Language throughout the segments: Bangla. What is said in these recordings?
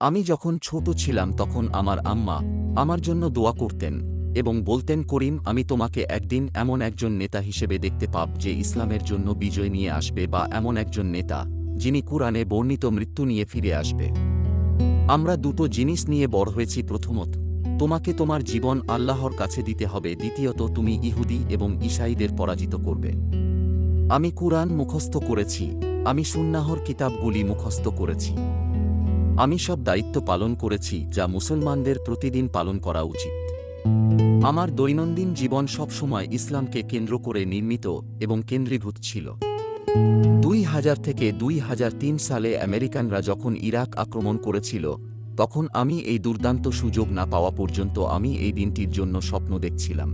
আমি যখন ছোট ছিলাম তখন আমার আম্মা আমার জন্য দোয়া করতেন এবং বলতেন, করিম, আমি তোমাকে একদিন এমন একজন নেতা হিসেবে দেখতে পাব যে ইসলামের জন্য বিজয় নিয়ে আসবে বা এমন একজন নেতা যিনি কুরআনে বর্ণিত মৃত্যু নিয়ে ফিরে আসবে। আমরা দুটো জিনিস নিয়ে বড় হয়েছি। প্রথমত, তোমাকে তোমার জীবন আল্লাহর কাছে দিতে হবে। দ্বিতীয়ত, তুমি ইহুদি এবং ঈসাইদের পরাজিত করবে। আমি কুরআন মুখস্থ করেছি। আমি সুন্নাহর কিতাবগুলি মুখস্থ করেছি। আমি সব দায়িত্ব পালন করেছি যা মুসলমানদের প্রতিদিন পালন করা উচিত। আমার দৈনন্দিন জীবন সবসময় ইসলামকে কেন্দ্র করে নির্মিত এবং কেন্দ্রীভূত ছিল। দুই হাজার থেকে দুই হাজার তিন সালে আমেরিকানরা যখন ইরাক আক্রমণ করেছিল, তখন আমি এই দুর্দান্ত সুযোগ না পাওয়া পর্যন্ত আমি এই দিনটির জন্য স্বপ্ন দেখছিলাম।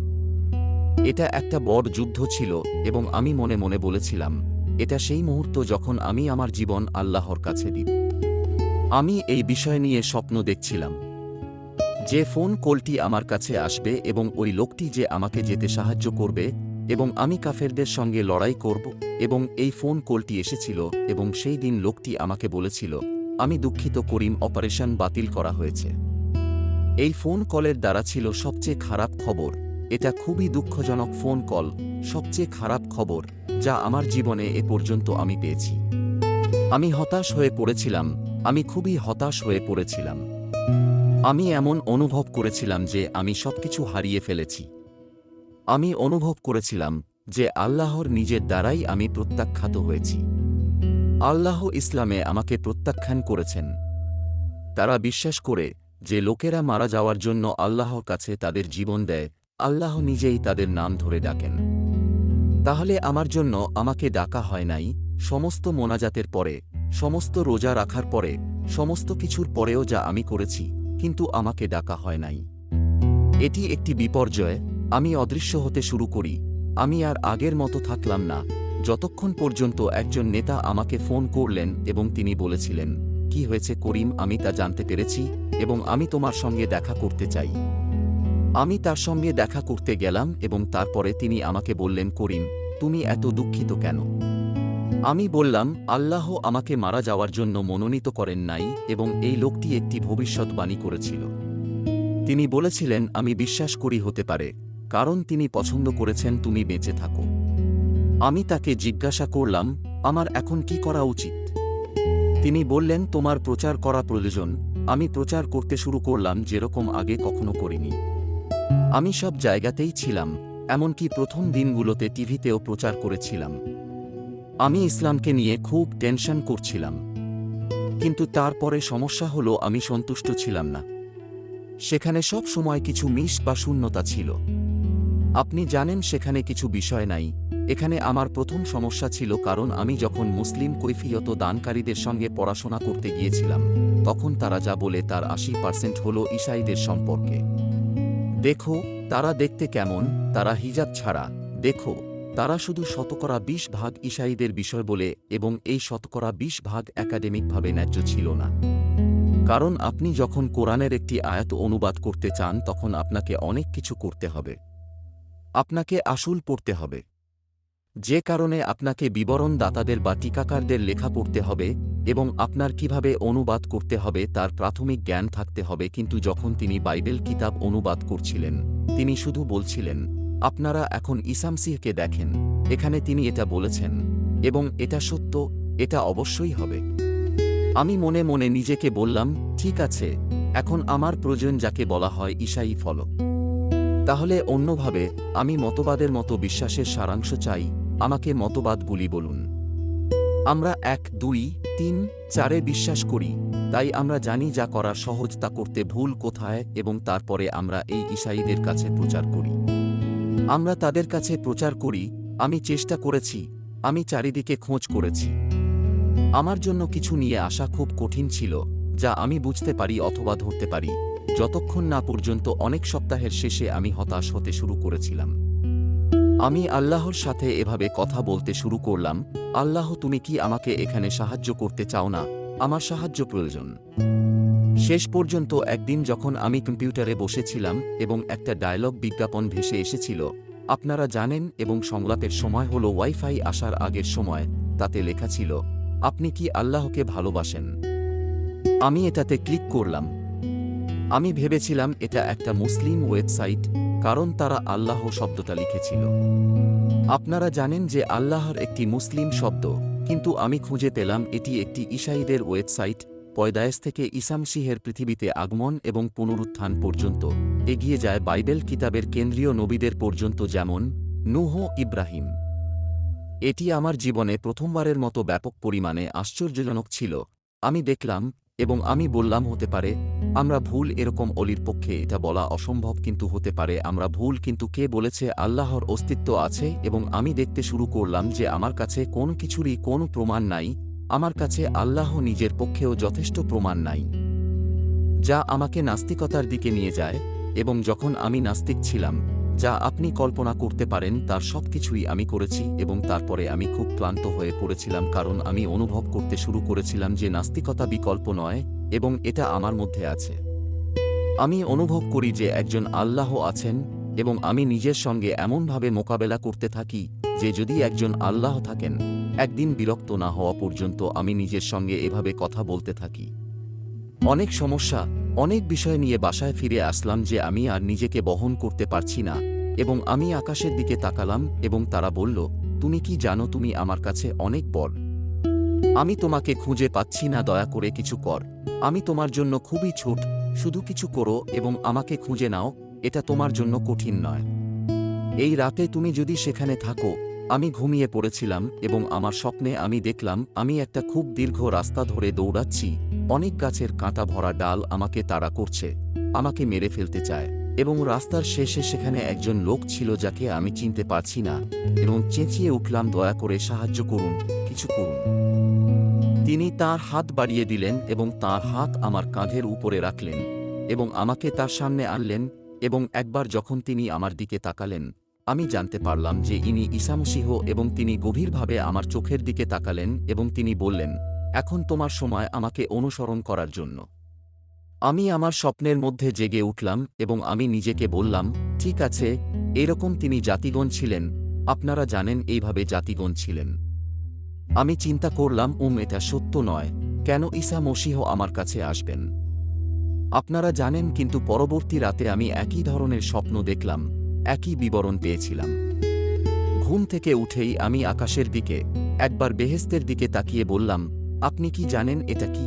এটা একটা বড় যুদ্ধ ছিল এবং আমি মনে মনে বলেছিলাম, এটা সেই মুহূর্ত যখন আমি আমার জীবন আল্লাহর কাছে দিব। আমি এই বিষয় নিয়ে স্বপ্ন দেখছিলাম। যে ফোন কলটি আমার কাছে আসবে এবং ওই লোকটি যে আমাকে যেতে সাহায্য করবে এবং আমি কাফেরদের সঙ্গে লড়াই করব এবং এই ফোন কলটি এসেছিল এবং সেই দিন লোকটি আমাকে বলেছিল, আমি দুঃখিত করিম, অপারেশন বাতিল করা হয়েছে। এই ফোন কলের দ্বারা ছিল সবচেয়ে খারাপ খবর। এটা খুবই দুঃখজনক ফোন কল, সবচেয়ে খারাপ খবর, যা আমার জীবনে এ পর্যন্ত আমি পেয়েছি। আমি হতাশ হয়ে পড়েছিলাম আমি খুবই হতাশ হয়ে পড়েছিলাম। আমি এমন অনুভব করেছিলাম যে আমি সবকিছু হারিয়ে ফেলেছি। আমি অনুভব করেছিলাম যে আল্লাহর নিজের দ্বারাই আমি প্রত্যাখ্যাত হয়েছি। আল্লাহ ইসলামে আমাকে প্রত্যাখ্যান করেছেন। তারা বিশ্বাস করে যে লোকেরা মারা যাওয়ার জন্য আল্লাহর কাছে তাদের জীবন দেয়, আল্লাহ নিজেই তাদের নাম ধরে ডাকেন। তাহলে আমার জন্য আমাকে ডাকা হয় নাই, সমস্ত মোনাজাতের পরে। সমস্ত রোজা রাখার পরে, সমস্ত কিছুর পরেও যা আমি করেছি, কিন্তু আমাকে ডাকা হয় নাই। এটি একটি বিপর্যয়, আমি অদৃশ্য হতে শুরু করি, আমি আর আগের মতো থাকলাম না, যতক্ষণ পর্যন্ত একজন নেতা আমাকে ফোন করলেন এবং তিনি বলেছিলেন, কি হয়েছে করিম, আমি তা জানতে পেরেছি এবং আমি তোমার সঙ্গে দেখা করতে চাই। আমি তার সঙ্গে দেখা করতে গেলাম এবং তারপরে তিনি আমাকে বললেন, করিম, তুমি এত দুঃখিত কেন? আমি বললাম, আল্লাহ আমাকে মারা যাওয়ার জন্য মনোনীত করেন নাই এবং এই লোকটি একটি ভবিষ্যৎবাণী করেছিল। তিনি বলেছিলেন, আমি বিশ্বাস করি হতে পারে, কারণ তিনি পছন্দ করেছেন তুমি বেঁচে থাকো। আমি তাকে জিজ্ঞাসা করলাম, আমার এখন কি করা উচিত? তিনি বললেন, তোমার প্রচার করা প্রয়োজন, আমি প্রচার করতে শুরু করলাম যেরকম আগে কখনো করিনি। আমি সব জায়গাতেই ছিলাম, এমনকি প্রথম দিনগুলোতে টিভিতেও প্রচার করেছিলাম। আমি ইসলামকে নিয়ে খুব টেনশন করছিলাম। কিন্তু তারপরে সমস্যা হলো আমি সন্তুষ্ট ছিলাম না। সেখানে সব সময় কিছু মিস বা শূন্যতা ছিল। আপনি জানেন সেখানে কিছু বিষয় নাই। এখানে আমার প্রথম সমস্যা ছিল কারণ আমি যখন মুসলিম কৈফিয়ত দানকারীদের সঙ্গে পড়াশোনা করতে গিয়েছিলাম, তখন তারা যা বলে তার আশি পার্সেন্ট হল ইসাইদের সম্পর্কে। দেখো, তারা দেখতে কেমন, তারা হিজাব ছাড়া। দেখো তারা শুধু শতকরা বিশ ভাগ ইসাইদের বিষয় বলে এবং এই শতকরা বিশ ভাগ একাডেমিকভাবে ন্যায্য ছিল না। কারণ আপনি যখন কোরআনের একটি আয়াত অনুবাদ করতে চান, তখন আপনাকে অনেক কিছু করতে হবে। আপনাকে আসল পড়তে হবে। যে কারণে আপনাকে বিবরণ দাতাদের বা টিকাকারদের লেখা পড়তে হবে এবং আপনার কীভাবে অনুবাদ করতে হবে তার প্রাথমিক জ্ঞান থাকতে হবে। কিন্তু যখন তিনি বাইবেল কিতাব অনুবাদ করছিলেন, তিনি শুধু বলছিলেন আপনারা এখন ইসামসিহকে দেখেন। এখানে তিনি এটা বলেছেন, এবং এটা সত্য, এটা অবশ্যই হবে। আমি মনে মনে নিজেকে বললাম, ঠিক আছে, এখন আমার প্রয়োজন যাকে বলা হয় ঈশাই ফল তাহলে অন্যভাবে, আমি মতবাদের মতো বিশ্বাসের সারাংশ চাই, আমাকে মতবাদগুলি বলুন। আমরা এক, দুই, তিন, চারে বিশ্বাস করি, তাই আমরা জানি যা করা সহজ তা করতে ভুল কোথায়, এবং তারপরে আমরা এই ঈশাইদের কাছে প্রচার করি। আমরা তাদের কাছে প্রচার করি, আমি চেষ্টা করেছি, আমি চারিদিকে খোঁজ করেছি। আমার জন্য কিছু নিয়ে আসা খুব কঠিন ছিল, যা আমি বুঝতে পারি অথবা ধরতে পারি, যতক্ষণ না পর্যন্ত অনেক সপ্তাহের শেষে আমি হতাশ হতে শুরু করেছিলাম। আমি আল্লাহর সাথে এভাবে কথা বলতে শুরু করলাম, আল্লাহ, তুমি কি আমাকে এখানে সাহায্য করতে চাও না? আমার সাহায্য প্রয়োজন। শেষ পর্যন্ত একদিন যখন আমি কম্পিউটারে বসেছিলাম এবং একটা ডায়লগ বিজ্ঞাপন ভেসে এসেছিল, আপনারা জানেন এবং সংলাপের সময় হল ওয়াইফাই আসার আগের সময়, তাতে লেখা ছিল, আপনি কি আল্লাহকে ভালোবাসেন? আমি এটাতে ক্লিক করলাম। আমি ভেবেছিলাম এটা একটা মুসলিম ওয়েবসাইট, কারণ তারা আল্লাহ শব্দটা লিখেছিল। আপনারা জানেন যে আল্লাহর একটি মুসলিম শব্দ, কিন্তু আমি খুঁজে পেলাম এটি একটি ইসাইদের ওয়েবসাইট পয়দায়েস থেকে ইসামসিহের পৃথিবীতে আগমন এবং পুনরুত্থান পর্যন্ত এগিয়ে যায় বাইবেল কিতাবের কেন্দ্রীয় নবীদের পর্যন্ত যেমন নুহ ইব্রাহিম। এটি আমার জীবনে প্রথমবারের মতো ব্যাপক পরিমাণে আশ্চর্যজনক ছিল। আমি দেখলাম এবং আমি বললাম, হতে পারে আমরা ভুল এরকম অলির পক্ষে এটা বলা অসম্ভব কিন্তু হতে পারে, আমরা ভুল কিন্তু কে বলেছে, আল্লাহর অস্তিত্ব আছে এবং আমি দেখতে শুরু করলাম যে আমার কাছে কোন কিছুরই কোনো প্রমাণ নাই আমার কাছে আল্লাহ নিজের পক্ষেও যথেষ্ট প্রমাণ নাই। যা আমাকে নাস্তিকতার দিকে নিয়ে যায় এবং যখন আমি নাস্তিক ছিলাম, যা আপনি কল্পনা করতে পারেন তার সবকিছুই আমি করেছি এবং তারপরে আমি খুব ক্লান্ত হয়ে পড়েছিলাম কারণ আমি অনুভব করতে শুরু করেছিলাম যে নাস্তিকতা বিকল্প নয় এবং এটা আমার মধ্যে আছে। আমি অনুভব করি যে একজন আল্লাহ আছেন এবং আমি নিজের সঙ্গে এমনভাবে মোকাবেলা করতে থাকি যে যদি একজন আল্লাহ থাকেন একদিন বিরক্ত না হওয়া পর্যন্ত আমি নিজের সঙ্গে এভাবে কথা বলতে থাকি। অনেক সমস্যা, অনেক বিষয় নিয়ে বাসায় ফিরে আসলাম যে আমি আর নিজেকে বহন করতে পারছি না এবং আমি আকাশের দিকে তাকালাম এবং তারা বলল, তুমি কি জানো তুমি আমার কাছে অনেক বড় আমি তোমাকে খুঁজে পাচ্ছি না, দয়া করে কিছু কর। আমি তোমার জন্য খুবই ছোট, শুধু কিছু করো এবং আমাকে খুঁজে নাও, এটা তোমার জন্য কঠিন নয়। এই রাতে তুমি যদি সেখানে থাকো আমি ঘুমিয়ে পড়েছিলাম এবং আমার স্বপ্নে আমি দেখলাম, আমি একটা খুব দীর্ঘ রাস্তা ধরে দৌড়াচ্ছি, অনেক গাছের কাঁটা ভরা ডাল আমাকে তাড়া করছে, আমাকে মেরে ফেলতে চায় এবং রাস্তার শেষে সেখানে একজন লোক ছিল যাকে আমি চিনতে পারছি না এবং চেঁচিয়ে উঠলাম, দয়া করে সাহায্য করুন, কিছু করুন। তিনি তার হাত বাড়িয়ে দিলেন এবং তার হাত আমার কাঁধের উপরে রাখলেন এবং আমাকে তার সামনে আনলেন এবং একবার যখন তিনি আমার দিকে তাকালেন আমি জানতে পারলাম যে ইনি ঈসামসিহ এবং তিনি গভীরভাবে আমার চোখের দিকে তাকালেন এবং তিনি বললেন, এখন তোমার সময় আমাকে অনুসরণ করার জন্য। আমি আমার স্বপ্নের মধ্যে জেগে উঠলাম এবং আমি নিজেকে বললাম, ঠিক আছে, এরকম তিনি জাতিগণ ছিলেন, আপনারা জানেন এইভাবে জাতিগণ ছিলেন। আমি চিন্তা করলাম, উম, এটা সত্য নয়, কেন ঈসা মসিহ আমার কাছে আসবেন? আপনারা জানেন, কিন্তু পরবর্তী রাতে আমি একই ধরনের স্বপ্ন দেখলাম একই বিবরণ পেয়েছিলাম। ঘুম থেকে উঠেই আমি আকাশের দিকে, একবার বেহেস্তের দিকে তাকিয়ে বললাম, আপনি কি জানেন এটা কি?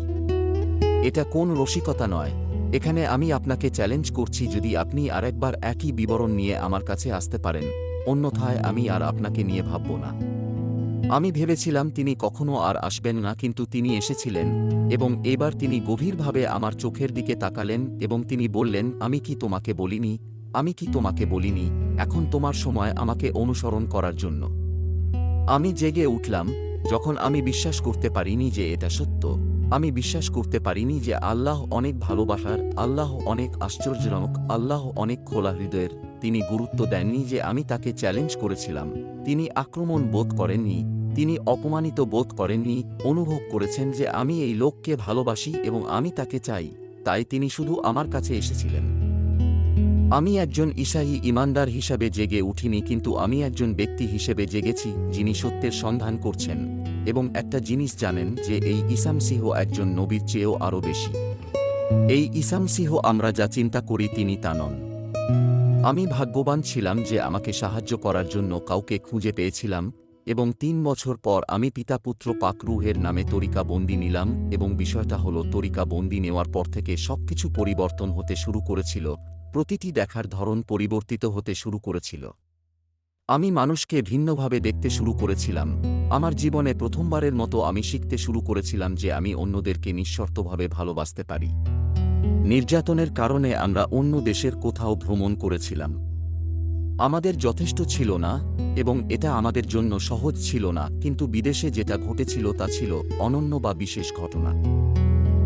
এটা কোন রসিকতা নয়। এখানে আমি আপনাকে চ্যালেঞ্জ করছি যদি আপনি আরেকবার একই বিবরণ নিয়ে আমার কাছে আসতে পারেন। অন্যথায় আমি আর আপনাকে নিয়ে ভাবব না। আমি ভেবেছিলাম তিনি কখনো আর আসবেন না, কিন্তু তিনি এসেছিলেন এবং এবার তিনি গভীরভাবে আমার চোখের দিকে তাকালেন এবং তিনি বললেন, আমি কি তোমাকে বলিনি? আমি কি তোমাকে বলিনি, এখন তোমার সময় আমাকে অনুসরণ করার জন্য। আমি জেগে উঠলাম, যখন আমি বিশ্বাস করতে পারিনি যে এটা সত্য। আমি বিশ্বাস করতে পারিনি যে আল্লাহ অনেক ভালোবাসার, আল্লাহ অনেক আশ্চর্যজনক, আল্লাহ অনেক খোলা হৃদয়ের। তিনি গুরুত্ব দেননি যে আমি তাকে চ্যালেঞ্জ করেছিলাম। তিনি আক্রমণ বোধ করেননি, তিনি অপমানিত বোধ করেননি, অনুভব করেছেন যে আমি এই লোককে ভালোবাসি এবং আমি তাকে চাই। তাই তিনি শুধু আমার কাছে এসেছিলেন। আমি একজন ঈশাহী ইমানদার হিসাবে জেগে উঠিনি কিন্তু আমি একজন ব্যক্তি হিসেবে জেগেছি যিনি সত্যের সন্ধান করছেন এবং একটা জিনিস জানেন যে এই ইসাম ইসামসিহ একজন নবীর চেয়েও আরও বেশি। এই ইসাম ইসামসিহ আমরা যা চিন্তা করি তিনি তা নন। আমি ভাগ্যবান ছিলাম যে আমাকে সাহায্য করার জন্য কাউকে খুঁজে পেয়েছিলাম এবং তিন বছর পর আমি পিতাপুত্র পাকরুহের নামে তরিকা বন্দি নিলাম এবং বিষয়টা হলো তরিকা বন্দি নেওয়ার পর থেকে সবকিছু পরিবর্তন হতে শুরু করেছিল প্রতিটি দেখার ধরন পরিবর্তিত হতে শুরু করেছিল। আমি মানুষকে ভিন্নভাবে দেখতে শুরু করেছিলাম। আমার জীবনে প্রথমবারের মতো আমি শিখতে শুরু করেছিলাম যে আমি অন্যদেরকে নিঃশর্তভাবে ভালোবাসতে পারি। নির্যাতনের কারণে আমরা অন্য দেশের কোথাও ভ্রমণ করেছিলাম। আমাদের যথেষ্ট ছিল না, এবং এটা আমাদের জন্য সহজ ছিল না, কিন্তু বিদেশে যেটা ঘটেছিল তা ছিল অনন্য বা বিশেষ ঘটনা।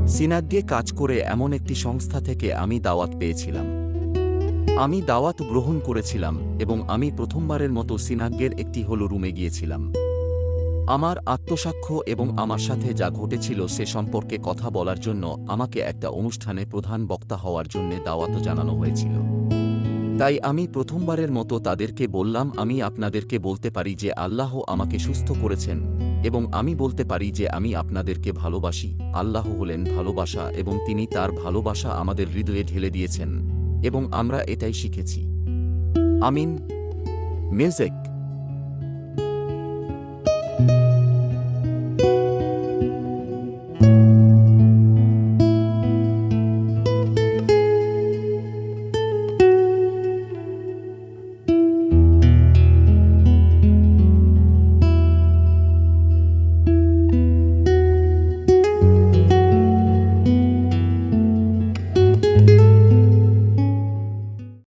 সিনাগ্যে কাজ করে এমন একটি সংস্থা থেকে আমি দাওয়াত পেয়েছিলাম। আমি দাওয়াত গ্রহণ করেছিলাম এবং আমি প্রথমবারের মতো সিনাগ্যের একটি হল রুমে গিয়েছিলাম। আমার আত্মসাক্ষ্য এবং আমার সাথে যা ঘটেছিল সে সম্পর্কে কথা বলার জন্য আমাকে একটা অনুষ্ঠানে প্রধান বক্তা হওয়ার জন্য দাওয়াত জানানো হয়েছিল। তাই আমি প্রথমবারের মতো তাদেরকে বললাম, আমি আপনাদেরকে বলতে পারি যে আল্লাহ আমাকে সুস্থ করেছেন এবং আমি বলতে পারি যে আমি আপনাদেরকে ভালোবাসি। আল্লাহ হলেন ভালোবাসা এবং তিনি তার ভালোবাসা আমাদের হৃদয়ে ঢেলে দিয়েছেন। এবং আমরা এটাই শিখেছি। আমিন। মিউজিক